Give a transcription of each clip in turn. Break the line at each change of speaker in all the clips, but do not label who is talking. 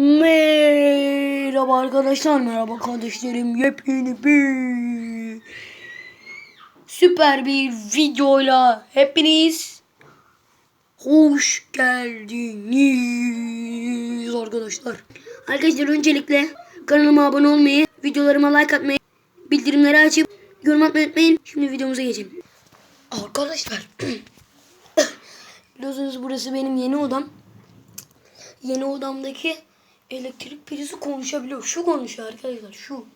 Merhaba arkadaşlar, merhaba kardeşlerim. Yepyeni bir süper bir videoyla hepiniz hoş geldiniz arkadaşlar. Arkadaşlar öncelikle kanalıma abone olmayı, videolarıma like atmayı, bildirimleri açıp yorum atmayı unutmayın. Şimdi videomuza geçelim. Arkadaşlar biliyorsunuz burası benim yeni odam yeni odamdaki elektrik prizi konuşabiliyor. Şu konuşuyor arkadaşlar şu.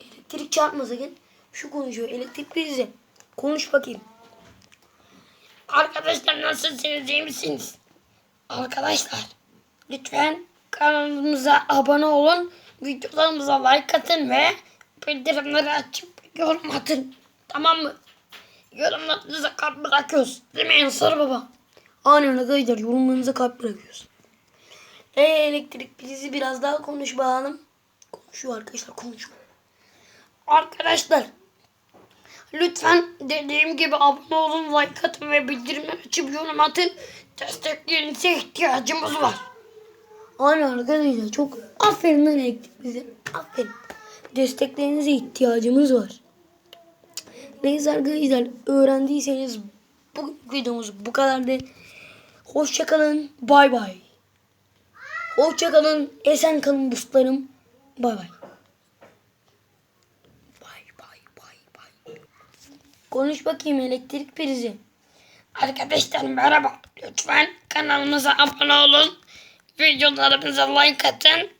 Elektrik çarpma sakın. Şu konuşuyor. Elektrik prizi. Konuş bakayım.
Arkadaşlar nasılsınız iyi misiniz? Arkadaşlar lütfen kanalımıza abone olun. Videolarımıza like atın ve bildirimleri açıp yorum atın. Tamam mı? Yorumlarınıza kalp bırakıyoruz. Değil mi Ensar Baba?
Aynen arkadaşlar yorumlarınıza kalp bırakıyoruz. E, elektrik prizi biraz daha konuş bakalım. Konuşuyor arkadaşlar konuşuyor.
Arkadaşlar lütfen dediğim gibi abone olun, like atın ve bildirimleri açıp yorum atın. Desteklerinize ihtiyacımız var.
Aynen arkadaşlar çok aferin lan elektrik prizi. Aferin. Desteklerinize ihtiyacımız var. Neyse arkadaşlar öğrendiyseniz bu videomuz bu kadardı. Hoşçakalın. Bay bay. Hoşçakalın. Esen kalın dostlarım. Bay bay. Bay bay bay bay. Konuş bakayım elektrik prizi.
Arkadaşlar merhaba. Lütfen kanalımıza abone olun. Videolarımıza like atın.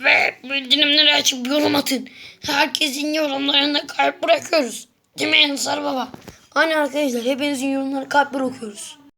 Ve bildirimleri açıp yorum atın. Herkesin yorumlarına kalp bırakıyoruz. Değil mi Ensar Baba?
Aynen arkadaşlar hepinizin yorumları kalpler okuyoruz.